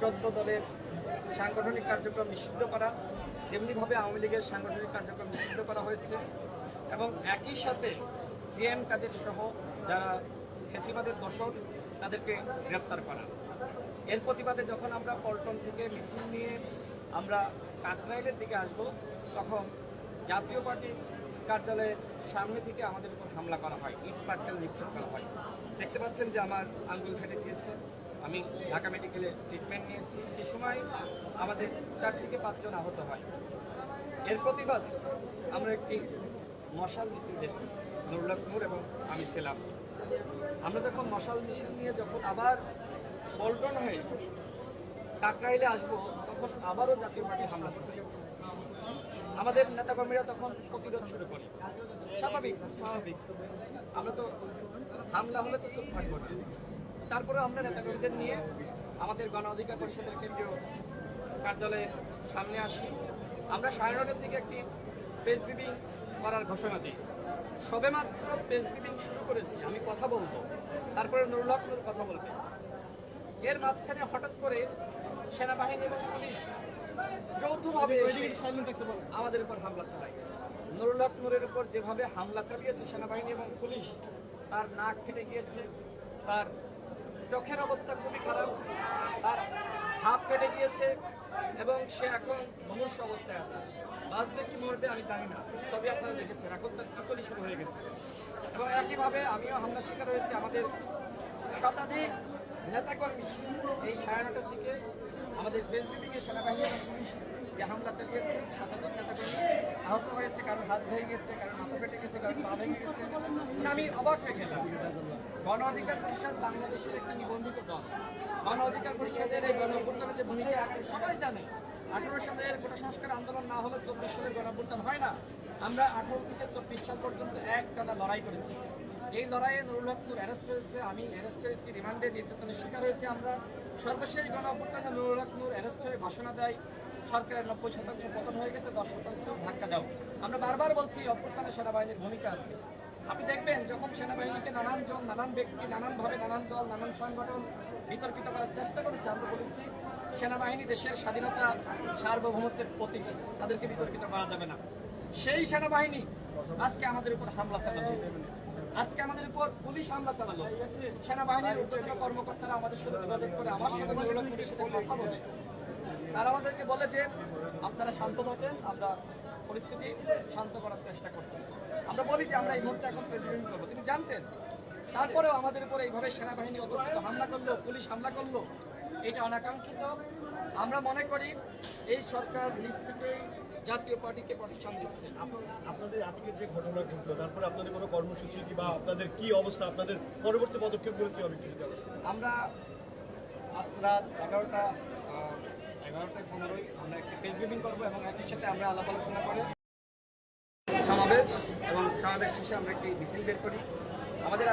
চোদ্দ দলের সাংগঠনিক কার্যক্রম নিষিদ্ধ করা, যেমনিভাবে আওয়ামী লীগের সাংগঠনিক কার্যক্রম নিষিদ্ধ করা হয়েছে, এবং একই সাথে জিএম কাদের সহ যারা ফেসিবাদের দোষর, তাদেরকে গ্রেপ্তার করা। এর প্রতিবাদে যখন আমরা পল্টন থেকে মিছিল নিয়ে আমরা কাকরাইলের দিকে আসব, তখন জাতীয় পার্টির কার্যালয়ের সামনে থেকে আমাদের উপর হামলা করা হয় ইট পাটকেল নিক্ষেপ করা হয়। দেখতে পাচ্ছেন যে আমার আঙ্গুল ফেটে গিয়েছে। আমি ঢাকা মেডিকেলে ট্রিটমেন্ট নিয়েছি। সে সময় আমাদের চার থেকে পাঁচজন আহত হয়। এর প্রতিবাদে আমরা একটি মশাল মিছিল দেখি নুরুল্লাহপুর এবং আমি ছিলাম। আমরা যখন মশাল মিছিল নিয়ে যখন আবার পল্টন হয়ে কাকরাইলে আসব, তখন আবারও জাতীয় পার্টি হামলা চালায়। আমাদের নেতাকর্মীরা তখন প্রতিরোধ শুরু করি। স্বাভাবিক স্বাভাবিক। আমরা তো হামলা হলে তো চুপ থাকব না। তারপরে আমরা নেতাকর্মীদের নিয়ে আমাদের গণ অধিকার পরিষদের কেন্দ্রীয় কার্যালয়ের সামনে আসি। আমরা সাড়ে নটার দিকে একটি প্রেস ব্রিফিং করার ঘোষণা দিই। সবেমাত্র প্রেস ব্রিফিং শুরু করেছি আমি কথা বলব তারপরে নুরুল হক নূর কথা বলবে। এর মাঝখানে হঠাৎ করে সেনাবাহিনী এবং পুলিশ যৌথভাবে আমাদের উপর হামলা চালায়। নুরুল হক নূরের উপর যেভাবে হামলা চালিয়েছে সেনাবাহিনী এবং পুলিশ তার নাক ফেটে গিয়েছে তার চোখের অবস্থা খুবই খারাপ। তার হাত ফেটে গিয়েছে এবং সে এখন মনুষ্য অবস্থায় আছে। বাঁচবে কি মরবে আমি জানি না, সবই আপনারা দেখেছেন। এখন তার খিচুড়ি শুরু হয়ে গেছে। এবং একইভাবে আমিও হামলার শিকার হয়েছি আমাদের শতাধিক নেতাকর্মী এই সাড়ে নটার দিকে। আমাদের দিকে সেনাবাহিনী এবং পুলিশ যে হামলা চালিয়েছে শতাধিক নেতাকর্মী আহত হয়েছে কারণ হাত ভেঙে গেছে কারণ মাথা ফেটে গেছে কারণ পা ভেঙে গেছে। আমি অবাক হয়ে গেলাম। গণ অধিকার পরিষদ বাংলাদেশের একটি নিবন্ধিত দল। গণ অধিকার পরিষদের এই গণঅভ্যুত্থানের যে ভূমিকা সবাই জানে, আঠারো সালের গোটা সংস্কার আন্দোলন না হলে চব্বিশ সালের গণঅভ্যুত্থান হয় না। আমরা আঠারো থেকে চব্বিশ সাল পর্যন্ত এক টানা লড়াই করেছি। এই লড়াইয়ে নুরুল হক অ্যারেস্ট হয়েছে, আমি অ্যারেস্ট হয়েছি, রিমান্ডে নির্যাতনের শিকার হয়েছে আমরা। সর্বশেষ গণ অভ্যুত্থানে নুরুল হক অ্যারেস্ট হয়ে ঘোষণা দেয়, সরকারের নব্বই শতাংশ পতন হয়ে গেছে, দশ শতাংশ ধাক্কা দাও। আমরা বারবার বলছি, অভ্যুত্থানে সেনাবাহিনীর ভূমিকা আছে। আপনি দেখবেন যখন সেনাবাহিনীকে নানান জন, নানান ব্যক্তি, নানানভাবে নানান দল, নানান সংগঠন বিতর্কিত করার চেষ্টা করেছে, আমরা বলেছি সেনাবাহিনী দেশের স্বাধীনতা সার্বভৌমত্বের প্রতীক, তাদেরকে বিতর্কিত করা যাবে না। সেই সেনাবাহিনী আজকে আমাদের উপর হামলা চালানো আজকে আমাদের উপর পুলিশ হামলা চালালো। সেনাবাহিনীর ঊর্ধ্বতন কর্মকর্তারা আমাদের সাথে যোগাযোগ করে আমার সাথে পুলিশের সাথে কথা বলে। তারা আমাদেরকে বলে যে, আপনারা শান্ত থাকেন, আমরা পরিস্থিতি শান্ত করার চেষ্টা করছি। আমরা বলি যে আমরা এই মুহূর্তে এখন প্রেসিডেন্ট করব তিনি জানতেন তারপরেও আমাদের উপরে এইভাবে সেনাবাহিনী অতর্কিত হামলা করল পুলিশ হামলা করল এটা অনাকাঙ্ক্ষিত। আমরা মনে করি এই সরকার নিজ থেকেই জাতীয় পার্টিকে প্রতিষ্ঠান দিচ্ছে। আপনাদের আজকের যে ঘটনা ঘটলো তারপরে আপনাদের কোনো কর্মসূচি কিংবা আপনাদের কি অবস্থা আপনাদের পরবর্তী পদক্ষেপগুলো কি হবে? আমরা আজ রাত এগারোটা এগারোটায় পনেরোই আমরা একটি পেজ মিটিং করব এবং একই আমরা আলাপ আলোচনা করে সমাবেশ এবং সমাবেশ শেষে আমরা একটি মিছিল বের করি। আমাদের